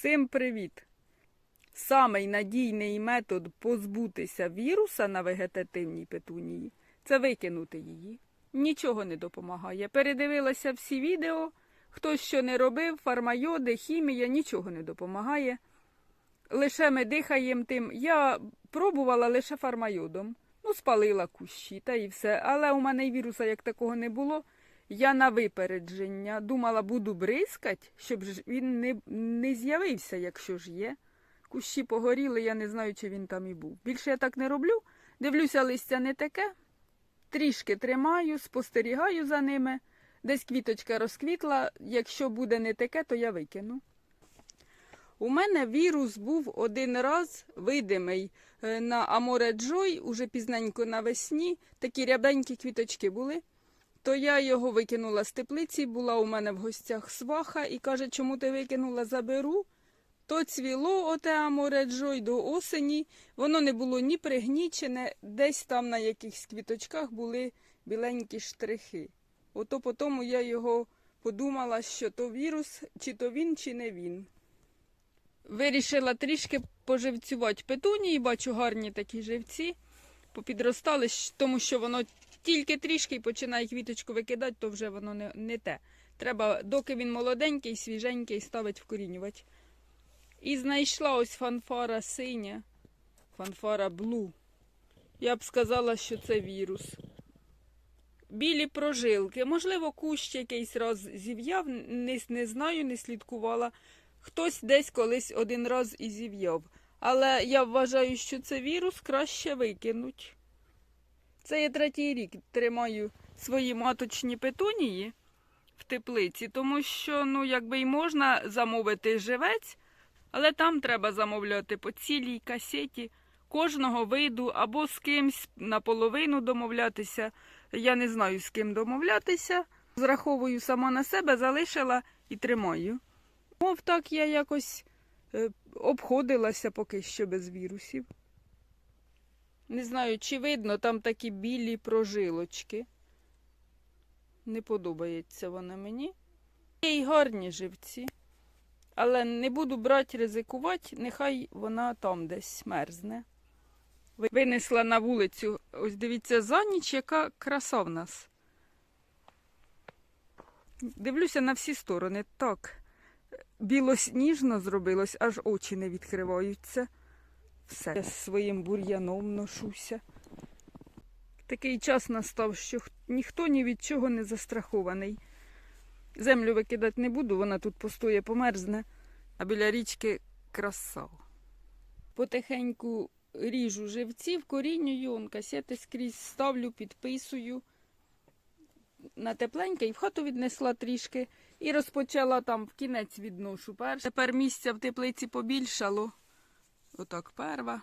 Всім привіт! Самий надійний метод позбутися віруса на вегетативній петунії це викинути її. Нічого не допомагає. Передивилася всі відео, хто що не робив, фармайоди, хімія, нічого не допомагає. Лише ми дихаємо тим. Я пробувала лише фармайодом. Ну, спалила кущі та і все. Але у мене віруса як такого не було. Я на випередження думала, буду бризкать, щоб ж він не, не з'явився, якщо ж є. Кущі погоріли, я не знаю, чи він там і був. Більше я так не роблю. Дивлюся, листя не таке. Трішки тримаю, спостерігаю за ними. Десь квіточка розквітла. Якщо буде не таке, то я викину. У мене вірус був один раз видимий е, на Аморе Джой, уже пізненько навесні. Такі рябенькі квіточки були. То я його викинула з теплиці, була у мене в гостях сваха і каже, чому ти викинула, заберу. То цвіло оте Аморе Джой до осені, воно не було ні пригнічене, десь там на якихось квіточках були біленькі штрихи. Ото по тому я його подумала, що то вірус, чи то він, чи не він. Вирішила трішки поживцювати петунії, бачу гарні такі живці. Попідростали, тому що воно тільки трішки починає квіточку викидати, то вже воно не, не те. Треба, доки він молоденький, свіженький, ставить вкорінювати. І знайшла ось фанфара синя, фанфара блу. Я б сказала, що це вірус. Білі прожилки. Можливо, кущ якийсь раз зів'яв, не, не знаю, не слідкувала. Хтось десь колись один раз і зів'яв. Але я вважаю, що це вірус краще викинуть. Це я третій рік тримаю свої маточні петунії в теплиці, тому що, ну, якби й можна замовити живець, але там треба замовляти по цілій касеті кожного виду або з кимсь наполовину домовлятися. Я не знаю, з ким домовлятися. Зраховую сама на себе, залишила і тримаю. Мов так я якось е, обходилася поки що без вірусів. Не знаю, чи видно там такі білі прожилочки. Не подобається вона мені. Є й гарні живці. Але не буду брати, ризикувати, нехай вона там десь мерзне. Винесла на вулицю. Ось дивіться, за ніч, яка краса в нас. Дивлюся на всі сторони. Так, білосніжно зробилось, аж очі не відкриваються. Все, я з своїм бур'яном ношуся. Такий час настав, що ніхто ні від чого не застрахований. Землю викидати не буду, вона тут постоє, померзне, а біля річки краса. Потихеньку ріжу живців, корінюю, касети скрізь ставлю, підписую на тепленьке і в хату віднесла трішки. І розпочала там в кінець відношу перше. Тепер місця в теплиці побільшало. Отак перва,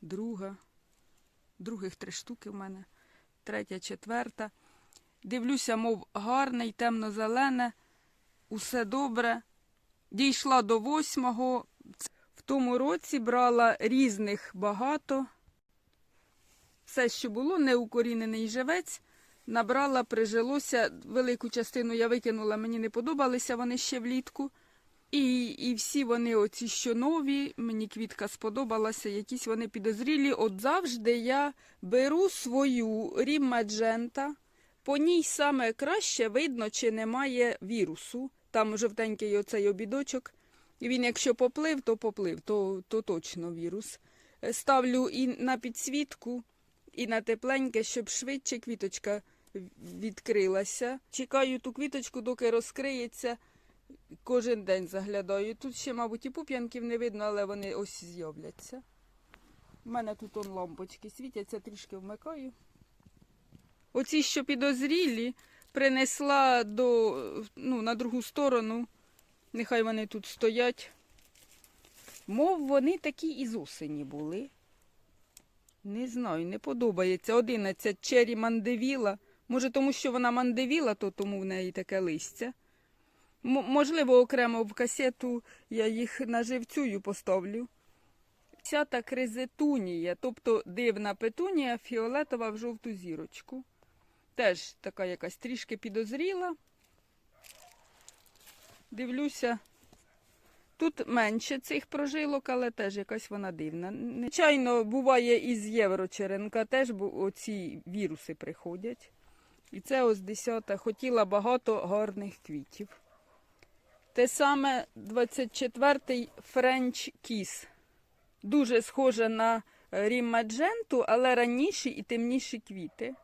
друга, других три штуки в мене, третя, четверта. Дивлюся, мов гарний, темно-зелене, усе добре. Дійшла до восьмого. В тому році брала різних багато. Все, що було, неукорінений живець, набрала, прижилося. Велику частину я викинула, мені не подобалися вони ще влітку. І, і всі вони, оці що нові, мені квітка сподобалася, якісь вони підозрілі. От завжди я беру свою Рім Маджента. По ній саме краще видно, чи немає вірусу. Там жовтенький оцей обідочок. Він, якщо поплив, то поплив, то, то точно вірус. Е, Ставлю і на підсвітку, і на тепленьке, щоб швидше квіточка відкрилася. Чекаю ту квіточку, доки розкриється. Кожен день заглядаю. Тут ще, мабуть, і пуп'янків не видно, але вони ось з'являться. У мене тут он лампочки світяться, трішки вмикаю. Оці, що підозрілі, принесла до, ну, на другу сторону. Нехай вони тут стоять. Мов вони такі із осені були. Не знаю, не подобається. 11 чері мандевіла. Може, тому що вона мандевіла, то тому в неї таке листя. Можливо, окремо в касету я їх наживцюю поставлю. Ця та кризетунія, тобто дивна петунія, фіолетова в жовту зірочку. Теж така якась трішки підозріла. Дивлюся, Тут менше цих прожилок, але теж якась вона дивна. Звичайно, буває із єврочеренка, теж бу- оці віруси приходять. І це ось десята. Хотіла багато гарних квітів. Те саме 24-й French Kiss. Дуже схоже на Рім Мадженту, але раніші і темніші квіти.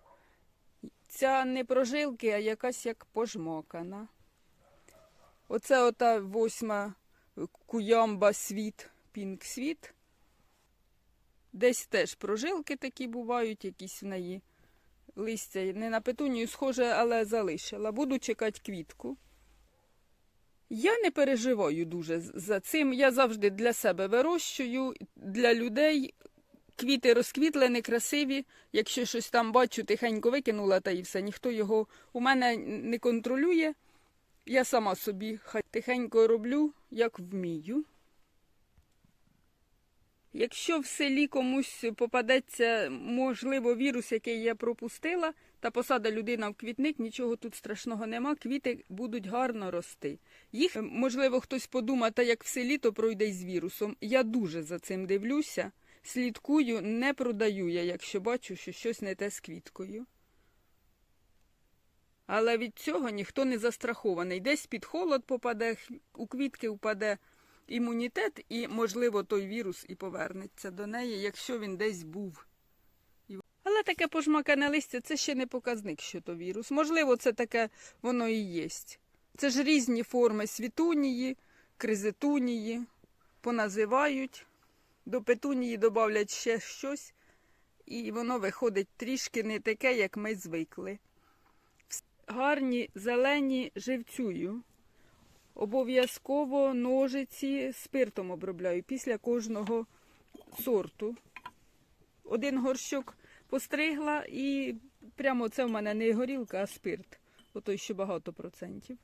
Ця не прожилки, а якась як пожмакана. Оце ота восьма куямба світ, пінк світ. Десь теж прожилки такі бувають, якісь в неї листя. Не на петунію схоже, але залишила. Буду чекати квітку. Я не переживаю дуже за цим. Я завжди для себе вирощую, для людей. Квіти розквітлені, красиві. Якщо щось там бачу, тихенько викинула та і все. Ніхто його у мене не контролює. Я сама собі хай тихенько роблю, як вмію. Якщо в селі комусь попадеться, можливо, вірус, який я пропустила, та посада людина в квітник, нічого тут страшного нема, квіти будуть гарно рости. Їх, е, можливо, хтось подумає, як в селі, то пройде з вірусом. Я дуже за цим дивлюся, слідкую, не продаю я, якщо бачу, що щось не те з квіткою. Але від цього ніхто не застрахований. Десь під холод попаде, у квітки впаде імунітет, і, можливо, той вірус і повернеться до неї, якщо він десь був. Але таке пожмакане листя це ще не показник, що то вірус. Можливо, це таке воно і є. Це ж різні форми світунії, кризитунії, поназивають. До петунії додавлять ще щось, і воно виходить трішки не таке, як ми звикли гарні зелені живцюю. Обов'язково ножиці спиртом обробляю після кожного сорту. Один горщок постригла і прямо це в мене не горілка, а спирт. Отой, що багато процентів.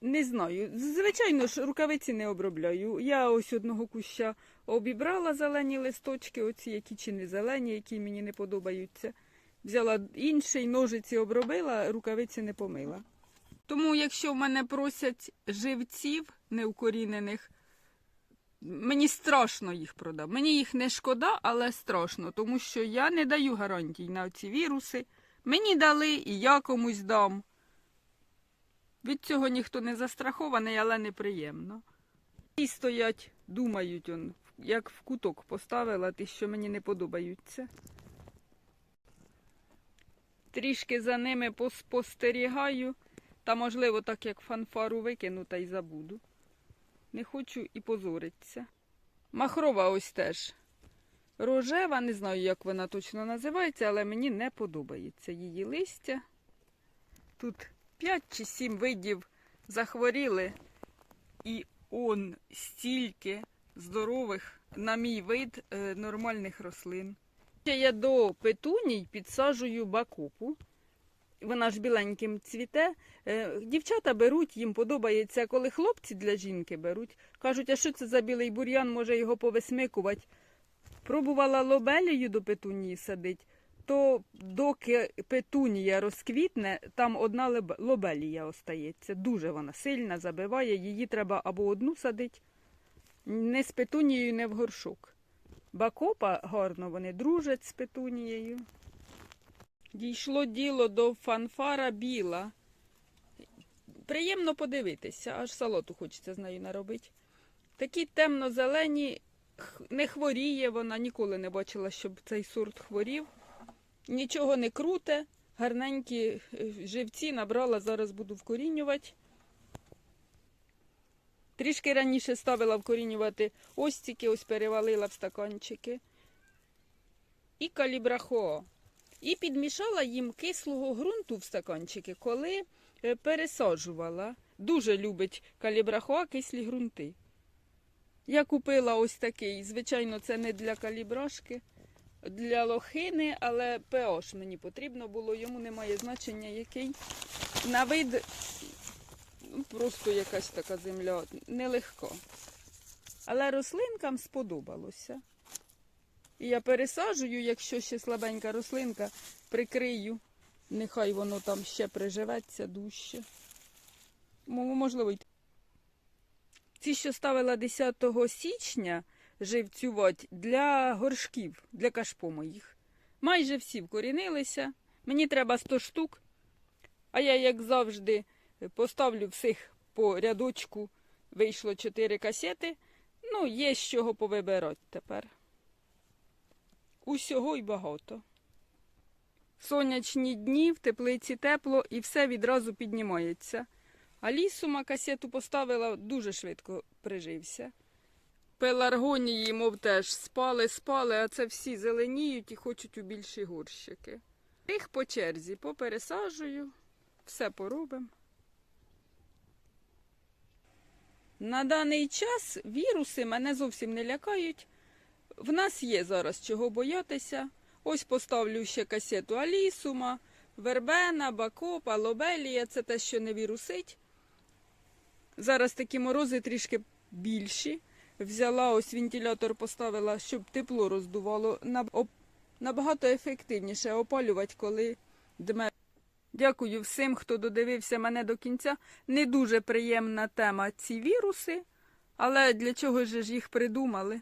Не знаю. Звичайно ж, рукавиці не обробляю. Я ось одного куща обібрала зелені листочки, оці, які чи не зелені, які мені не подобаються. Взяла інший, ножиці обробила, рукавиці не помила. Тому, якщо в мене просять живців неукорінених, мені страшно їх продати. Мені їх не шкода, але страшно, тому що я не даю гарантій на ці віруси. Мені дали і я комусь дам. Від цього ніхто не застрахований, але неприємно. І стоять, думають, он, як в куток поставила ті, що мені не подобаються. Трішки за ними поспостерігаю, та, можливо, так як фанфару викину та й забуду. Не хочу і позориться. Махрова ось теж. Рожева, не знаю, як вона точно називається, але мені не подобається її листя. Тут 5 чи 7 видів захворіли, і он стільки здорових, на мій вид, е, нормальних рослин. Ще я до петуній підсаджую бакопу. Вона ж біленьким цвіте. Е, Дівчата беруть, їм подобається, коли хлопці для жінки беруть. Кажуть, а що це за білий бур'ян, може його повисмикувати. Пробувала лобелію до петунії садить, то доки петунія розквітне, там одна лобелія остається. Дуже вона сильна, забиває, її треба або одну садити, не з петунією, не в горшок. Бакопа гарно вони дружать з петунією. Дійшло діло до фанфара біла. Приємно подивитися, аж салату хочеться з нею наробити. Такі темно-зелені, не хворіє вона, ніколи не бачила, щоб цей сорт хворів. Нічого не круте, гарненькі е, живці набрала, зараз буду вкорінювати. Трішки раніше ставила вкорінювати остіки, ось перевалила в стаканчики. І калібрахоа. І підмішала їм кислого ґрунту в стаканчики, коли е, пересаджувала. Дуже любить калібрахоа кислі ґрунти. Я купила ось такий. Звичайно, це не для калібрашки, для лохини, але pH мені потрібно було, йому немає значення який. На вид ну, просто якась така земля нелегка. Але рослинкам сподобалося. І я пересаджую, якщо ще слабенька рослинка, прикрию. Нехай воно там ще приживеться дужче. Можливо, Ці, що ставила 10 січня живцювати для горшків, для кашпо моїх. Майже всі вкорінилися. Мені треба 100 штук. А я, як завжди, поставлю всіх по рядочку. Вийшло 4 касети. Ну, є з чого повибирати тепер. Усього й багато. Сонячні дні, в теплиці тепло і все відразу піднімається. А лісума касету поставила, дуже швидко прижився. Пеларгонії, мов теж, спали, спали, а це всі зеленіють і хочуть у більші горщики. Їх по черзі попересаджую, все поробимо. На даний час віруси мене зовсім не лякають. В нас є зараз чого боятися. Ось поставлю ще касету Алісума, Вербена, Бакопа, Лобелія це те, що не вірусить. Зараз такі морози трішки більші. Взяла ось вентилятор, поставила, щоб тепло роздувало. Набагато ефективніше опалювати, коли дме. Дякую всім, хто додивився мене до кінця. Не дуже приємна тема ці віруси, але для чого ж їх придумали?